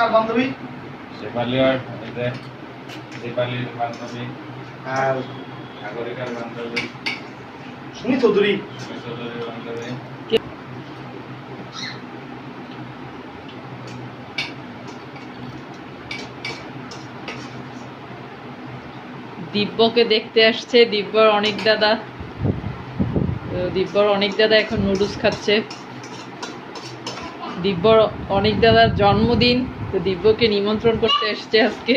কার বান্ধবী? শেফালির বান্ধবী আর বান্ধবী। সুমি চৌধুরী। সুমি চৌধুরীর বান্ধবী। দিব্যকে দেখতে আসছে। দিব্যর অনেক দাদা। দিব্যর অনেক দাদা এখন নুডলস খাচ্ছে। দিব্যর অনেক দাদার জন্মদিন। তো দিব্যকে নিমন্ত্রণ করতে এসছে আজকে।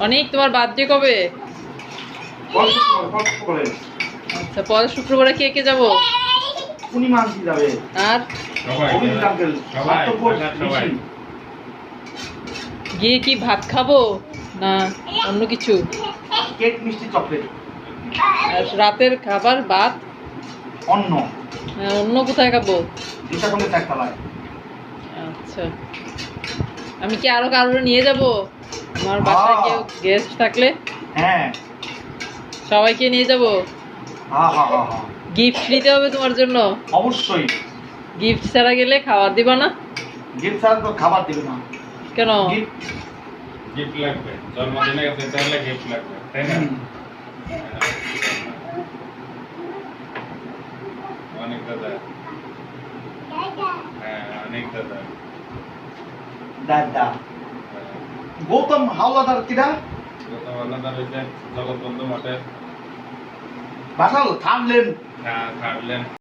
অনেক তোমার বার্থডে কবে? আচ্ছা পরে শুক্রবারে কে কে যাব? যাবে আর। গিয়ে কি ভাত খাব না অন্য কিছু? কেক মিষ্টি চকলেট। রাতের খাবার ভাত? আহ, অন্য কোথায় খাব? আচ্ছা। আমি কি আরও কারোর নিয়ে যাব? আমার বাসায় কেউ গেস্ট থাকলে? হ্যাঁ। সবাইকে নিয়ে যাব? হা হা হা হা গিফট নিতে হবে তোমার জন্য? অবশ্যই। গিফট ছাড়া গেলে খাবার দিবা না? গিফট ছাড়া তো খাবার দিবে না। কেন? গিফট গিফট লাগবে। জন্মদিনে গিফট লাগবে তাই না? দাদা? হ্যাঁ অনেক দাদা। দাদা। গৌতম হাওলাদার কিরা গত আলাদা রয়েছে জগৎবন্ধু মঠের। বাসাল থামলেন। হ্যাঁ থাকলেন